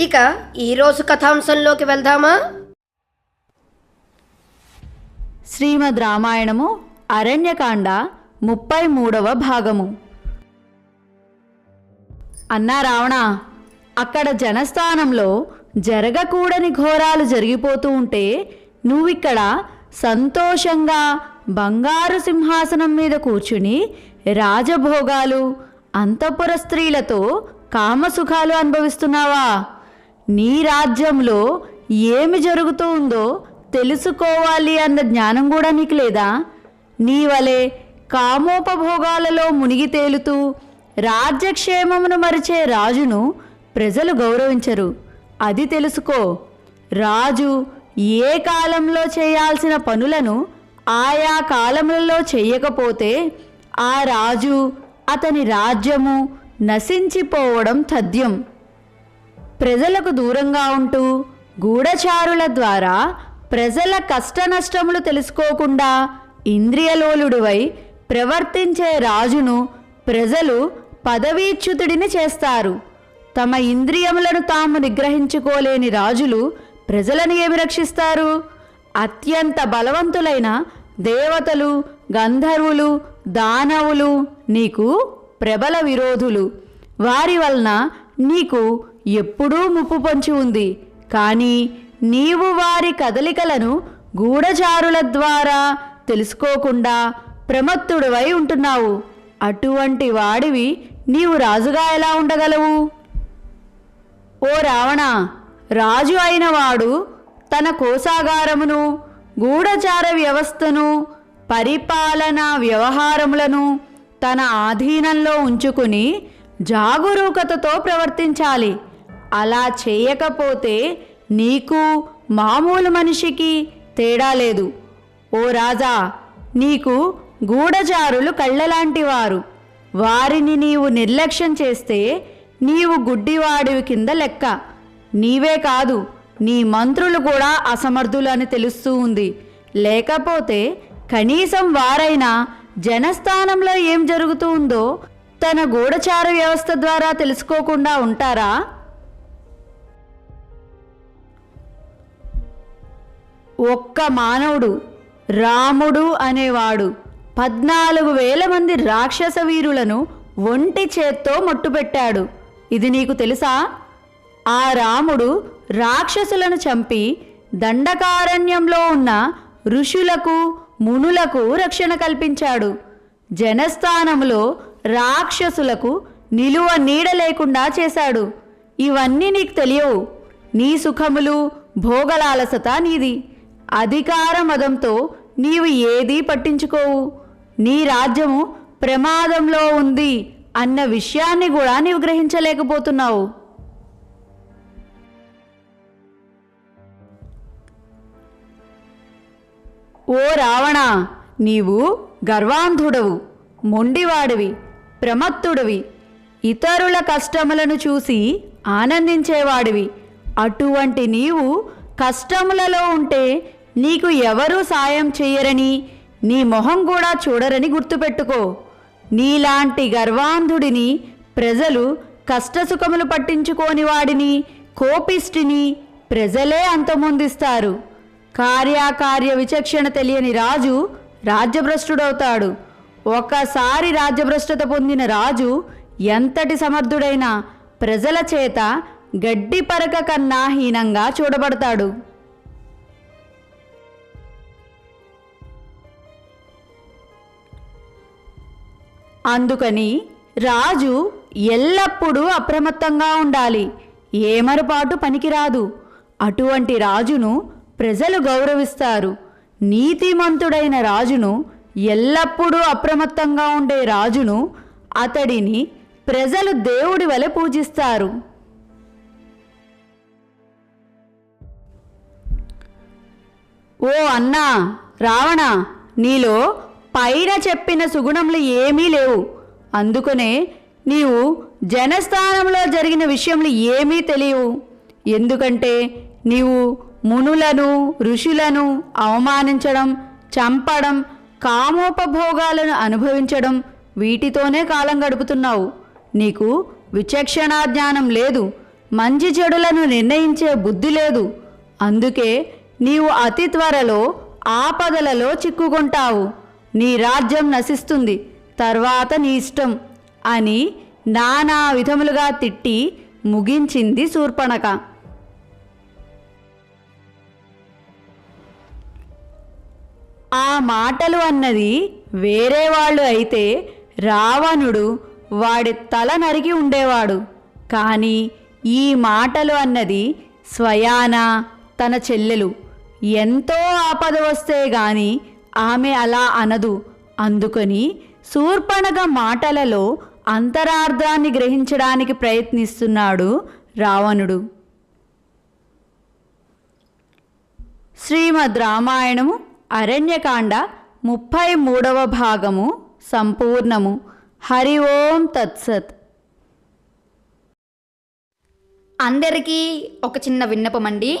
ఇక ఈరోజు కథాంశంలోకి వెళ్దామా? శ్రీమద్ రామాయణము అరణ్యకాండ ముప్పై మూడవ భాగము. అన్నా రావణ అక్కడ జనస్థానంలో జరగకూడని ఘోరాలు జరిగిపోతూ ఉంటే నువ్విక్కడ సంతోషంగా బంగారు సింహాసనం మీద కూర్చుని రాజభోగాలు అంతఃపుర స్త్రీలతో కామసుఖాలు అనుభవిస్తున్నావా? నీ రాజ్యంలో ఏమి జరుగుతూ ఉందో తెలుసుకోవాలి అన్న జ్ఞానం కూడా నీకు లేదా? నీ వలె కామోపభోగాలలో మునిగి తేలుతూ రాజ్యక్షేమమును మరిచే రాజును ప్రజలు గౌరవించరు. అది తెలుసుకో. రాజు ఏ కాలంలో చేయాల్సిన పనులను ఆయా కాలములలో చేయకపోతే ఆ రాజు అతని రాజ్యము నశించిపోవడం తథ్యం. ప్రజలకు దూరంగా ఉంటూ గూఢచారుల ద్వారా ప్రజల కష్టనష్టములు తెలుసుకోకుండా ఇంద్రియలోలుడివై ప్రవర్తించే రాజును ప్రజలు పదవీచ్యుతుడిని చేస్తారు. తమ ఇంద్రియములను తాము నిగ్రహించుకోలేని రాజులు ప్రజలను ఏమి రక్షిస్తారు? అత్యంత బలవంతులైన దేవతలు గంధర్వులు దానవులు నీకు ప్రబల విరోధులు. వారి వలన నీకు ఎప్పుడూ ముప్పు పొంచి ఉంది. కానీ నీవు వారి కదలికలను గూఢచారుల ద్వారా తెలుసుకోకుండా ప్రమత్తుడివై ఉంటున్నావు. అటువంటి వాడివి నీవు రాజుగా ఎలా ఉండగలవు? ఓ రావణ రాజు అయిన వాడు తన కోసాగారమును గూఢచార వ్యవస్థను పరిపాలనా వ్యవహారములను తన ఆధీనంలో ఉంచుకుని జాగరూకతతో ప్రవర్తించాలి. అలా చేయకపోతే నీకు మామూలు మనిషికి తేడా లేదు. ఓ రాజా నీకు గూఢచారులు కళ్ళలాంటివారు. వారిని నీవు నిర్లక్ష్యం చేస్తే నీవు గుడ్డివాడివి కింద లెక్క. నీవే కాదు నీ మంత్రులు కూడా అసమర్థులు అని తెలుస్తూ ఉంది. లేకపోతే కనీసం వారైనా జనస్థానంలో ఏం జరుగుతూ ఉందో తన గూఢచార వ్యవస్థ ద్వారా తెలుసుకోకుండా ఉంటారా? ఒక్క మానవుడు రాముడు అనేవాడు. పద్నాలుగు వేల మంది రాక్షస వీరులను ఒంటి చేత్తో మట్టుపెట్టాడు. ఇది నీకు తెలుసా? ఆ రాముడు రాక్షసులను చంపి దండకారణ్యంలో ఉన్న ఋషులకు మునులకు రక్షణ కల్పించాడు. జనస్థానంలో రాక్షసులకు నిలువ నీడ లేకుండా చేశాడు. ఇవన్నీ నీకు తెలియవు. నీ సుఖములు భోగలాలసత నీది. అధికార మదంతో నీవు ఏదీ పట్టించుకోవు. నీ రాజ్యము ప్రమాదంలో ఉంది అన్న విషయాన్ని కూడా నీవు గ్రహించలేకపోతున్నావు. ఓ రావణ నీవు గర్వాంధుడవు మొండివాడివి ప్రమత్తుడివి ఇతరుల కష్టములను చూసి ఆనందించేవాడివి. అటువంటి నీవు కష్టములలో ఉంటే నీకు ఎవరూ సాయం చెయ్యరని నీ మొహం కూడా చూడరని గుర్తుపెట్టుకో. నీలాంటి గర్వాంధుడిని ప్రజలు కష్టసుఖములు పట్టించుకోని వాడిని కోపిష్టిని ప్రజలే అంతమొందిస్తారు. కార్యాకార్య విచక్షణ తెలియని రాజు రాజ్యభ్రష్టుడవుతాడు. ఒకసారి రాజ్యభ్రష్టత పొందిన రాజు ఎంతటి సమర్థుడైనా ప్రజల చేత గడ్డి పరక కన్నా హీనంగా చూడబడతాడు. అందుకని రాజు ఎల్లప్పుడూ అప్రమత్తంగా ఉండాలి. ఏమరపాటు పనికిరాదు. అటువంటి రాజును ప్రజలు గౌరవిస్తారు. నీతిమంతుడైన రాజును ఎల్లప్పుడూ అప్రమత్తంగా ఉండే రాజును అతడిని ప్రజలు దేవుడి వలె పూజిస్తారు. ఓ అన్నా రావణ నీలో పైన చెప్పిన సుగుణములు ఏమీ లేవు. అందుకనే నీవు జనస్థానంలో జరిగిన విషయములు ఏమీ తెలియవు. ఎందుకంటే నీవు మునులను ఋషులను అవమానించడం చంపడం కామోపభోగాలను అనుభవించడం వీటితోనే కాలం గడుపుతున్నావు. నీకు విచక్షణా జ్ఞానం లేదు. మంచి చెడులను నిర్ణయించే బుద్ధి లేదు. అందుకే నీవు అతి త్వరలో ఆపదలలో చిక్కుకుంటావు. నీ రాజ్యం నశిస్తుంది తర్వాత నీ ఇష్టం అని నానా విధములుగా తిట్టి ముగించింది శూర్పణక. ఆ మాటలు అన్నది వేరే వాళ్ళు అయితే రావణుడు వాడి తల నరికి ఉండేవాడు కానీ ఈ మాటలు అన్నది స్వయాన తన చెల్లెలు. ఎంతో ఆపద వస్తే గాని ఆమె అలా అనదు. అందుకని శూర్పణగ మాటలలో అంతరార్థాన్ని గ్రహించడానికి ప్రయత్నిస్తున్నాడు రావణుడు. శ్రీమద్ రామాయణము అరణ్యకాండ ముప్పై మూడవ భాగము సంపూర్ణము. హరి ఓం తత్సత్. అందరికీ ఒక చిన్న విన్నపమండి.